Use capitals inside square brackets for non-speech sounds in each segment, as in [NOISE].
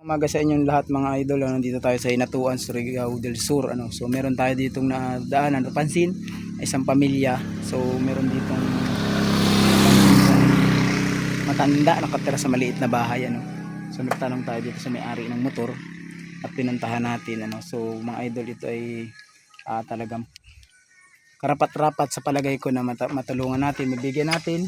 Umaga sa inyong lahat mga idol, ano, nandito tayo sa Hinatuan, Surigao del Sur. Ano. So meron tayo ditong nadaanan, napansin, isang pamilya. So meron ditong matanda nakatira sa maliit na bahay. Ano. So nagtanong tayo dito sa may-ari ng motor at pinuntahan natin. Ano. So mga idol, ito ay ah, talagang karapat-rapat sa palagay ko na mata- matulungan natin, mabigyan natin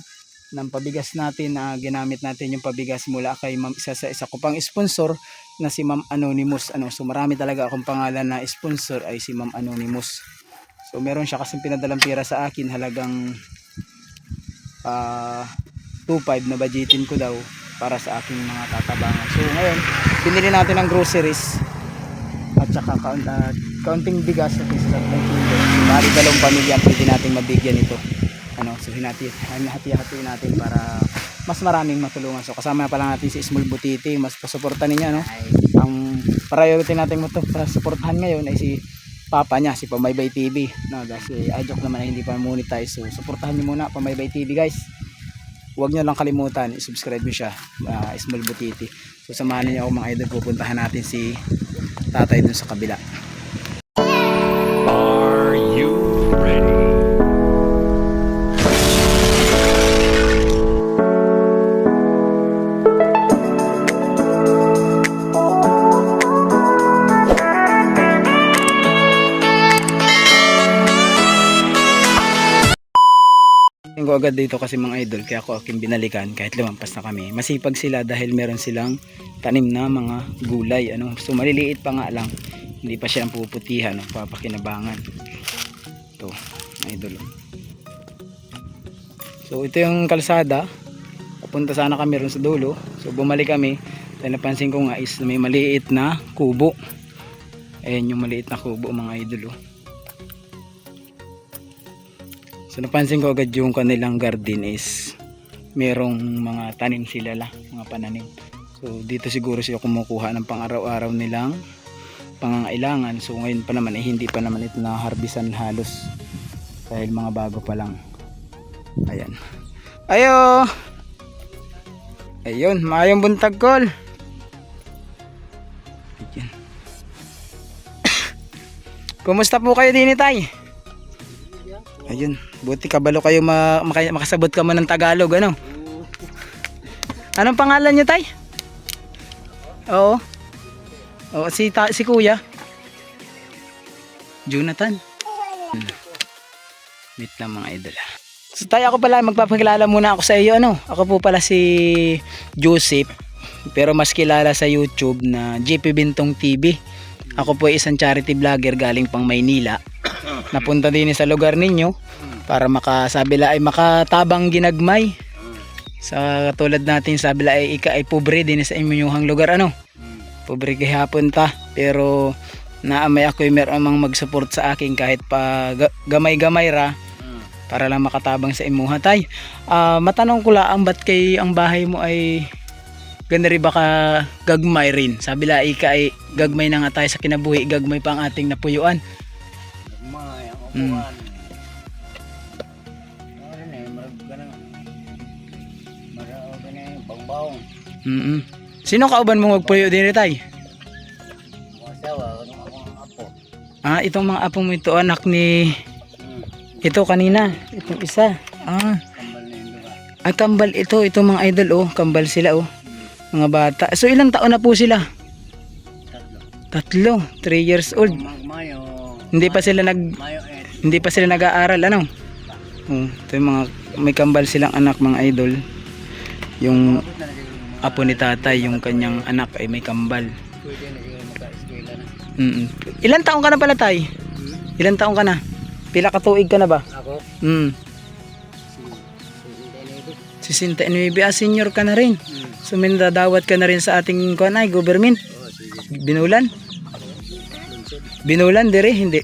ng pabigas natin na ginamit natin yung pabigas mula kay ma'am isa sa isa ko pang sponsor na si Ma'am Anonymous. Ano so marami talaga akong pangalan na sponsor ay si Ma'am Anonymous. So meron siya kasing pinadalang pera sa akin halagang ah 2.5 na budgetin ko daw para sa aking mga tatabangan. So ngayon binili natin ng groceries at saka count, ah, counting bigas at isa ng kilo bali dalawang pamilya ang pwede nating mabigyan ito ano so hinati hati-hati natin para mas maraming matulungan. So kasama pa lang natin si Small Butiti mas pasuporta niya no ang priority natin mo to para suportahan ngayon ay si papa niya si Pamaybay TV no kasi ay joke naman ay hindi pa monetize. So suportahan niyo muna Pamaybay TV guys. Huwag niyo lang kalimutan i-subscribe niyo siya ah, Small Butiti. So samahan niyo ako mga idol pupuntahan natin si tatay dun sa kabila Tingin ko agad dito kasi mga idol kaya ako aking binalikan kahit lumampas na kami. Masipag sila dahil meron silang tanim na mga gulay. Ano? So maliliit pa nga lang. Hindi pa siya puputihan o papakinabangan. Ito, mga idol. So ito yung kalsada. Papunta sana kami ron sa dulo. So bumalik kami. Dahil napansin ko nga is may maliit na kubo. Ayan yung maliit na kubo mga idol. Oh. So napansin ko agad yung kanilang garden is merong mga tanim sila la, mga pananim. So dito siguro sila kumukuha ng pang-araw-araw nilang pangangailangan. So ngayon pa naman eh hindi pa naman ito na harbisan halos dahil mga bago pa lang. Ayan. Ayo. Ayun, mayong buntag kol. Ayan. [COUGHS] Kumusta po kayo din tay? Ayun, buti kabalo kayo ma maka- makasabot ka man ng Tagalog, ano? Anong pangalan niyo, Tay? Oo. Oo, si, ta- si Kuya. Jonathan. Hmm. Meet lang mga idol. ah. So tayo ako pala, magpapakilala muna ako sa iyo, ano? Ako po pala si Joseph, pero mas kilala sa YouTube na JP Bintong TV. Ako po ay isang charity vlogger galing pang Maynila. Napunta din sa lugar ninyo para makasabi la ay makatabang ginagmay. Sa katulad natin sabi la ay ika ay pobre din sa inyong lugar ano. Pobre gihapon ta pero naamay ako yung meron mang mag-support sa akin kahit pa ga- gamay-gamay ra para lang makatabang sa imuha tay. Ah, matanong ko lang ba't kay ang bahay mo ay ganda rin baka gagmay rin. Sabi la ika ay gagmay na nga tayo sa kinabuhi, gagmay pa ang ating napuyuan. Mm. Ano na, marag ka na. Marag ka na yung pangbaong. Mm. Sino kauban mo magpuyo din tay? Mga asawa, ano ako ang apo. Ah, itong mga apo mo ito anak ni Hmm. ito kanina, itong isa. Ah, Kambal na lugar. ay kambal ito, itong mga idol oh, kambal sila oh. Mga bata. So ilang taon na po sila? Tatlo. Tatlo, 3 years old. Mag Mayo. Hindi pa sila nag Mayo. Hindi pa sila nag-aaral ano? Oh, ito yung mga may kambal silang anak mga idol. Yung apo ni tatay, yung kanyang anak ay may kambal. na. Mm. Ilan taon ka na pala tay? Ilan taon ka na? Pila ka tuig ka na ba? Ako? Mm. Si, si Denny ito. 69 ah, senior ka na rin. Hmm. So mindadawat ka na rin sa ating kuanay, government. Oo, sige. Binulan? Binulan dire, hindi.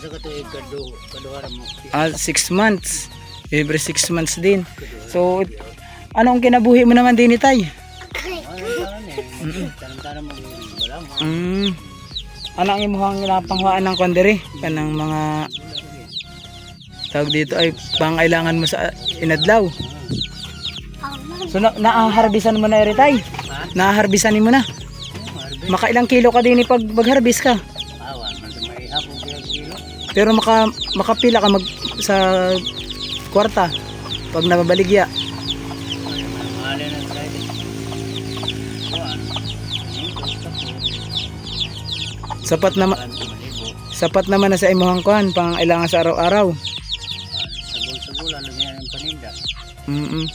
Hindi. Sa sa katuig kadu kaduharan mo. Ah, 6 months. Every 6 months din. So, anong kinabuhi mo naman din itay? Tanam-tanam mo walang. Mm. Ano ang imuhang ginapanghuaan ng kondere? Kanang mga tawag dito ay pangailangan mo sa inadlaw. So na naaharbisan mo na eri tay? Ha? naharbisanin mo na. Makailang kilo ka din pag magharbis ka. Pero maka, makapila ka mag, sa kwarta pag nababaligya. Kuan. Sapat na Kuan, malibo. sapat naman na sa imuhang kuhan pang ilangan sa araw-araw. Paninda. Mm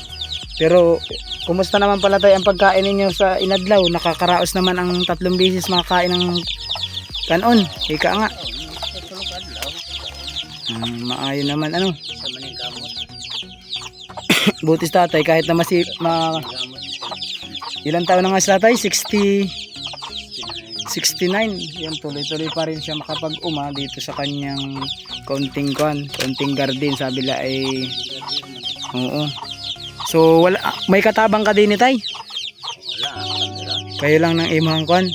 Pero kumusta naman pala tayo ang pagkain ninyo sa inadlaw? Nakakaraos naman ang tatlong bisis makakain ng kanon. Ika nga. Oh, sa tulog adlaw. Mm, maayo naman ano. Sa maning gamot. Butis tatay kahit na masi ma, ilang taon na nga si tatay? 60 Kinain. 69. Yan tuloy-tuloy pa rin siya makapag-uma dito sa kanyang konting kwan, konting garden sabi la ay oo. So wala may katabang ka din ni tay. Wala. Kayo lang ng imong kwan.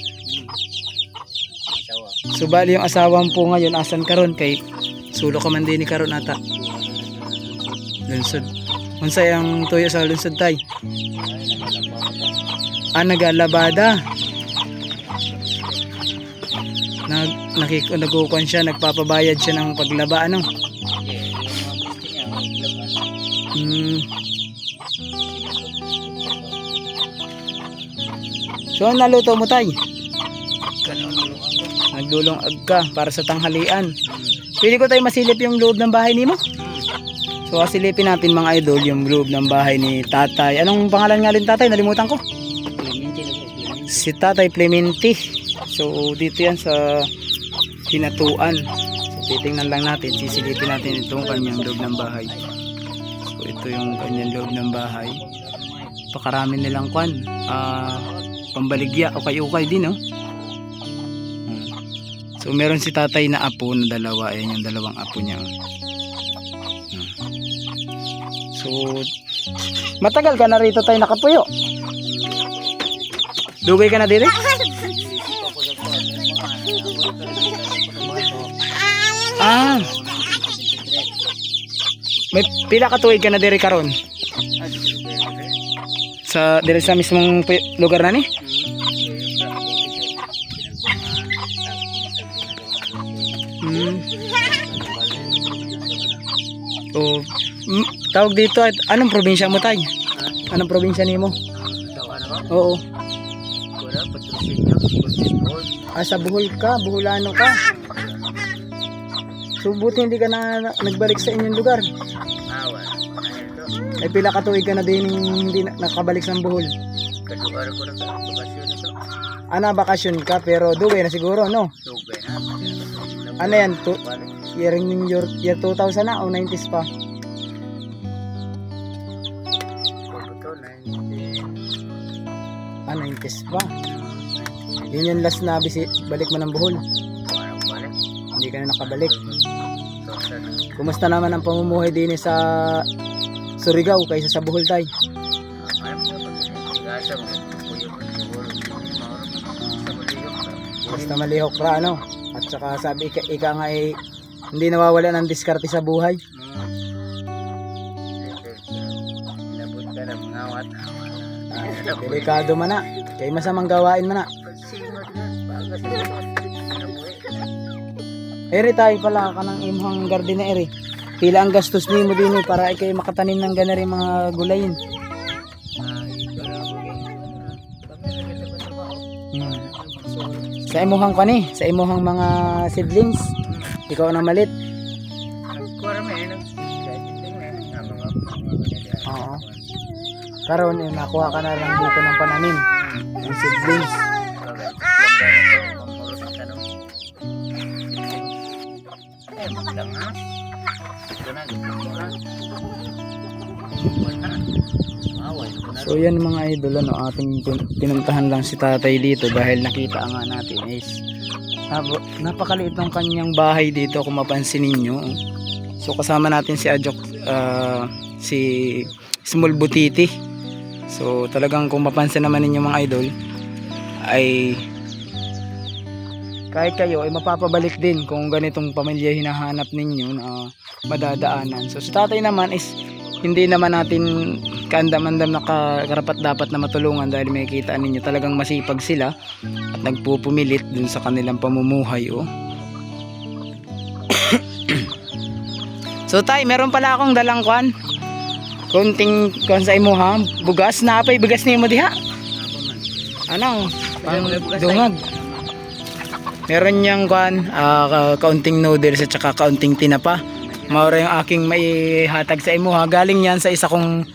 Asawa. So bali yung asawang po ngayon asan karon kay sulo ka man din ni karon ata. Lunsod. Unsay ang tuyo sa lunsod tay? Ah nagalabada. Nag nakik nagkukuan siya, nagpapabayad siya ng paglaba ano. Hmm. So ano naluto mo tay? Naglulong ka para sa tanghalian. Pwede ko tayo masilip yung loob ng bahay ni mo? So asilipin natin mga idol yung loob ng bahay ni tatay. Anong pangalan nga rin tatay? Nalimutan ko. Si tatay Clemente. So dito yan sa pinatuan. So titingnan lang natin. Sisilipin natin itong kanyang loob ng bahay. So ito yung kanyang loob ng bahay. Pakarami nilang kwan. Ah, pambaligya. Okay-okay din oh. So meron si tatay na apo na dalawa. Ayan yung dalawang apo niya. So matagal ka na rito tayo nakapuyo. Dugay ka na dito? Ah, may pila ka tuig ka na diri karon sa diri sa mismong lugar na ni. O tawag dito at anong probinsya mo tay? Anong probinsya nimo? Oo. Wala, patrocinyo, basketball. Ah, sa Bohol ka, Boholano ka. So buti hindi ka na nagbalik sa inyong lugar. Ah. Ano ito? Ay pila ka tuig ka na din hindi na, nakabalik sa Bohol. Kadugar ko na bakasyon ito. Ana bakasyon ka pero dugay na siguro no. Tugay na. Ano yan? Tu- Balik. year, year, year 2000 na o 90s pa? Bago to, 19. Ah, 90s pa. Yun yung last na bisi, balik mo ng balik. Hindi ka na nakabalik. Kumusta naman ang pamumuhay din sa Surigao kaysa sa Bohol tay? Basta malihok ra ano. At saka sabi ika, ika nga eh, hindi nawawala ng diskarte sa buhay. Inabot ka ng mga awat. Ah, delikado man na. Kay masamang gawain man na. Eri tayo pala ka ng imhang garden na eri. Pila ang gastos nimo din eh, para ikay makatanim ng ganari mga gulayin. Hmm. Sa imuhang kani, sa imuhang mga seedlings, ikaw na malit. Oo. Karon eh, nakuha ka na lang dito ng pananim ng seedlings. So yan mga idol ano, ating pin- pinuntahan lang si tatay dito dahil nakita nga natin is napakaliit ng kanyang bahay dito kung mapansin ninyo. So kasama natin si Ajok, ah, si Small Butiti. So talagang kung mapansin naman ninyo mga idol ay kahit kayo ay mapapabalik din kung ganitong pamilya hinahanap ninyo na madadaanan. So si tatay naman is hindi naman natin kaandam-andam na ka- karapat dapat na matulungan dahil may kita ninyo talagang masipag sila at nagpupumilit dun sa kanilang pamumuhay oh. [COUGHS] so tay, meron pala akong dalang kwan. Kunting kwan sa imo ha. Bugas na apay bugas ni mo diha. Ano? Pang dungag. Meron niyang kwan, ka- kaunting noodles at saka kaunting tinapa. Maura yung aking may hatag sa imo ha. Galing yan sa isa kong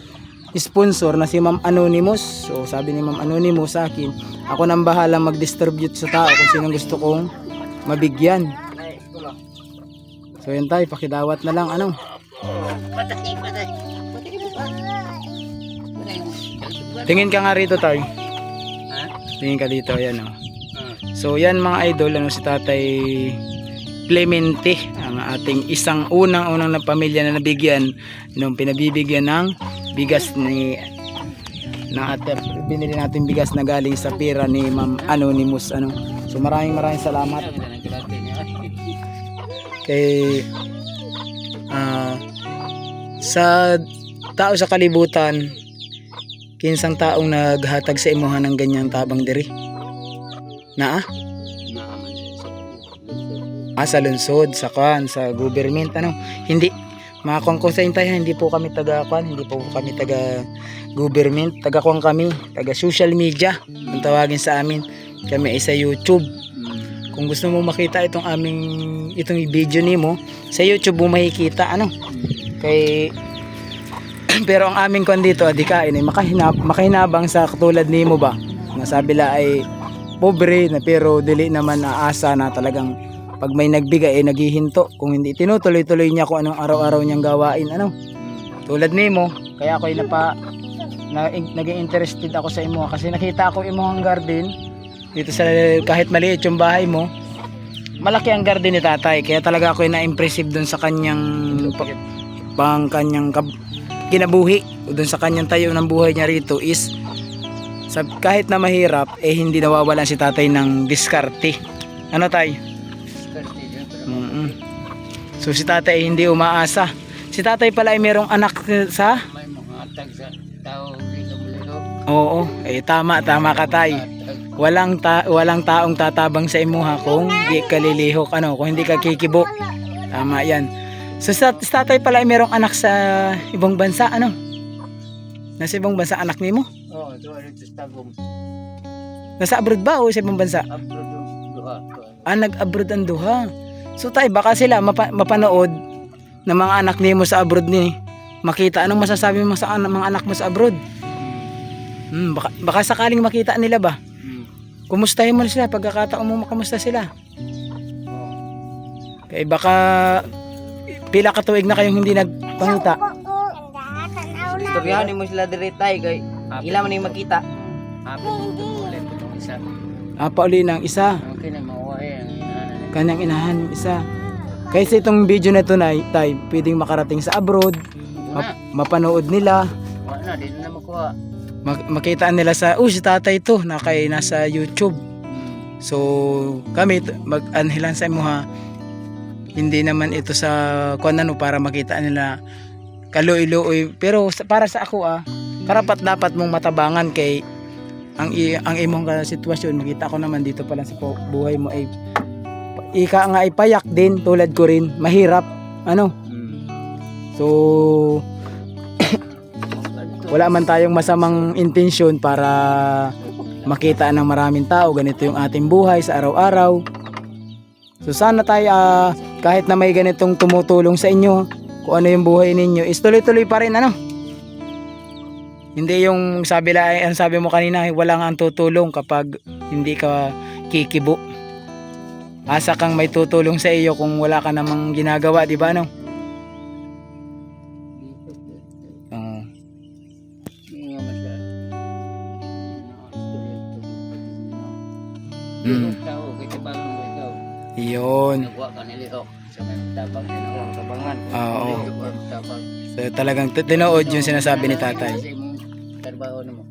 sponsor na si Ma'am Anonymous. So sabi ni Ma'am Anonymous sa akin, ako nang bahala mag-distribute sa tao kung sino gusto kong mabigyan. So yun tayo, pakidawat na lang ano. Tingin ka nga rito tayo. Tingin ka dito, yan oh. So yan mga idol, ano si Tatay Clemente, ang ating isang unang-unang na pamilya na nabigyan nung pinabibigyan ng bigas ni na ate binili natin bigas na galing sa pira ni Ma'am Anonymous ano. So maraming maraming salamat kay ah, sa tao sa kalibutan kinsang taong naghatag sa imuha ng ganyang tabang diri na ah? Ah sa lungsod sa kan sa government ano? Hindi. Mga kongkosain tayo hindi po kami taga kan hindi po kami taga government. Taga kwan kami taga social media ang tawagin sa amin. Kami ay sa YouTube. Kung gusto mo makita itong aming itong video nimo sa YouTube mo makikita ano? Kay [CLEARS THROAT] pero ang aming kwan dito adikain ay makahinab, makahinabang sa katulad nimo ba? Nasabi la ay pobre na pero dili naman naasa na talagang pag may nagbigay ay naghihinto. Kung hindi tinutuloy-tuloy niya kung anong araw-araw niyang gawain ano. Tulad nimo kaya ako napa na, naging interested ako sa imo. Kasi nakita ko imong garden. Dito sa kahit maliit yung bahay mo malaki ang garden ni tatay. Kaya talaga ako na-impressive dun sa kanyang pa- pang kanyang kab- kinabuhi. Dun sa kanyang tayo ng buhay niya rito is sa, kahit na mahirap eh hindi nawawalan si tatay ng diskarte. Ano tay? So si tatay ay hindi umaasa. Si tatay pala ay merong anak sa? May mga tag sa tao. Oo, eh tama, tama ka tay. Walang ta walang taong tatabang sa imuha kung di ka lilihok ano, kung hindi ka kikibo. Tama 'yan. So sa si tatay pala ay merong anak sa ibang bansa ano? Nasa ibang bansa anak nimo? Oh, doon sa tagom. Nasa abroad ba o sa ibang bansa? Abro do. Duha. Ah, nag-abroad ang duha. So tay, baka sila mapa- mapanood ng mga anak nimo sa abroad ni makita anong masasabi mo sa an- mga anak mo sa abroad. Hmm, baka, baka sakaling makita nila ba? Hmm. Kumustahin mo sila pagkakataon mo makamusta sila. Kaya baka pila ka tuig na kayong hindi nagpangita. Istoryahan mo sila diri tay kay ila man yung makita. Happy ulit isa. Ah, pauli ng isa. Okay na inanan. Kanyang inahan yung isa. Kaysa itong video na ito na tay, pwedeng makarating sa abroad, map- mapanood nila, Wala na, di na makuha. mak- makita nila sa, oh si tatay to, na kay nasa YouTube. So, kami, mag-anhilan sa imo ha, hindi naman ito sa kung ano para makita nila kaluoy-luoy. Pero sa- para sa ako ah, karapat dapat mong matabangan kay ang i- ang imong sitwasyon makita ko naman dito pa lang sa buhay mo ay ika nga ipayak din tulad ko rin. Mahirap. Ano? So [COUGHS] wala man tayong masamang intensyon para makita ng maraming tao. Ganito yung ating buhay sa araw-araw. So sana tayo ah, kahit na may ganitong tumutulong sa inyo kung ano yung buhay ninyo is tuloy-tuloy pa rin ano? Hindi yung sabi la ang sabi mo kanina wala nga ang tutulong kapag hindi ka kikibo asa kang may tutulong sa iyo kung wala ka namang ginagawa di ba no masya. Mm. Mo. Iyon. Oo. So, talagang tinood yung sinasabi ni tatay. Trabaho nimo.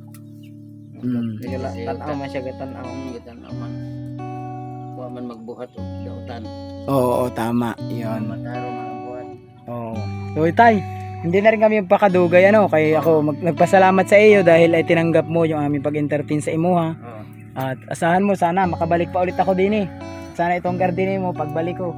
Mm. La- tanaw man siya gatanaw man. Wa man magbuhat og dautan. Oo, oo, tama. Iyon. Mataro man ang buhat. Oo. So, tay, hindi na rin kami pakadugay ano, kay ako mag, nagpasalamat sa iyo dahil ay tinanggap mo yung aming pag-entertain sa imuha. Oo. At asahan mo sana makabalik pa ulit ako din eh. Sana itong garden mo pagbalik ko.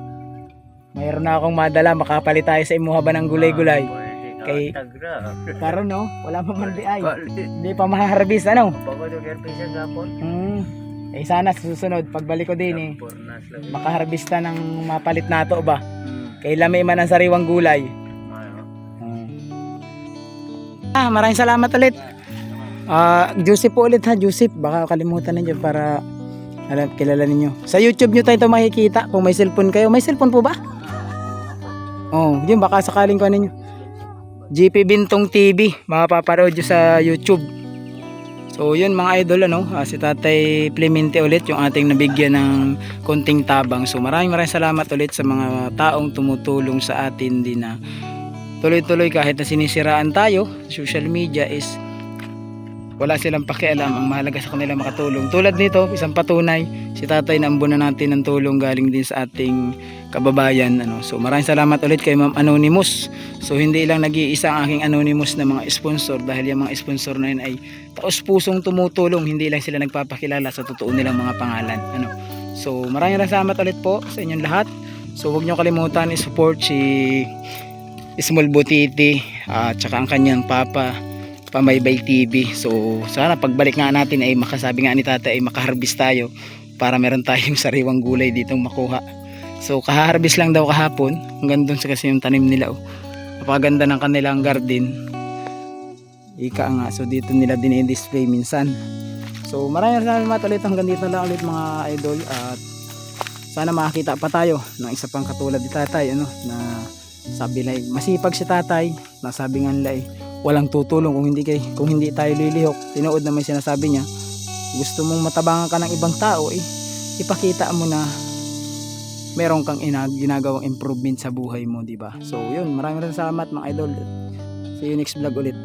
Mayroon na akong madala makapalit tayo sa imuha ba ng gulay-gulay. Ah. Kay- Tagra. Karon no, wala pa man di ay. Hindi pa maharbis ano. Bago yung airpisa gapon. Hmm. Eh sana sa susunod pagbalik ko din eh. Makaharbista ng mapalit nato ba. Hmm. Kay lami man ang sariwang gulay. Ano? Ah, maraming salamat ulit. Ah, Joseph po ulit ha, Joseph. Baka kalimutan ninyo para alam, kilala ninyo. Sa YouTube nyo tayo ito makikita kung may cellphone kayo. May cellphone po ba? Oh, yun baka sakaling ko ninyo. GP Bintong TV, mapaparood nyo sa YouTube. So yun mga idol ano, ah, si Tatay Clemente ulit yung ating nabigyan ng konting tabang. So maraming maraming salamat ulit sa mga taong tumutulong sa atin din na tuloy-tuloy kahit na sinisiraan tayo social media is wala silang pakialam. Ang mahalaga sa kanila makatulong. Tulad nito isang patunay si tatay na ambunan natin ng tulong galing din sa ating kababayan ano. So maraming salamat ulit kay Ma'am Anonymous. So hindi lang nag-iisa ang aking Anonymous na mga sponsor dahil yung mga sponsor na yun ay taos pusong tumutulong. Hindi lang sila nagpapakilala sa totoo nilang mga pangalan ano. So maraming salamat ulit po sa inyong lahat. So huwag nyo kalimutan i-support si Small Butiti at saka ang kanyang papa Pamaybay TV so sana pagbalik nga natin ay makasabi nga ni tata ay makaharbis tayo para meron tayong [LAUGHS] sariwang gulay ditong makuha so kahaharbis lang daw kahapon. Hanggang dun sa kasi yung tanim nila oh. napakaganda ng kanilang garden. Ika nga so dito nila din i-display minsan. So maraming salamat ulit. Hanggang dito lang ulit mga idol. At sana makakita pa tayo ng isa pang katulad ni tatay ano na sabi na masipag si tatay. Nasabi nga nila eh walang tutulong kung hindi kay kung hindi tayo lilihok. Tinood naman sinasabi niya gusto mong matabangan ka ng ibang tao eh ipakita mo na meron kang ina, ginagawang improvement sa buhay mo di ba? So yun maraming salamat mga idol. See you next vlog ulit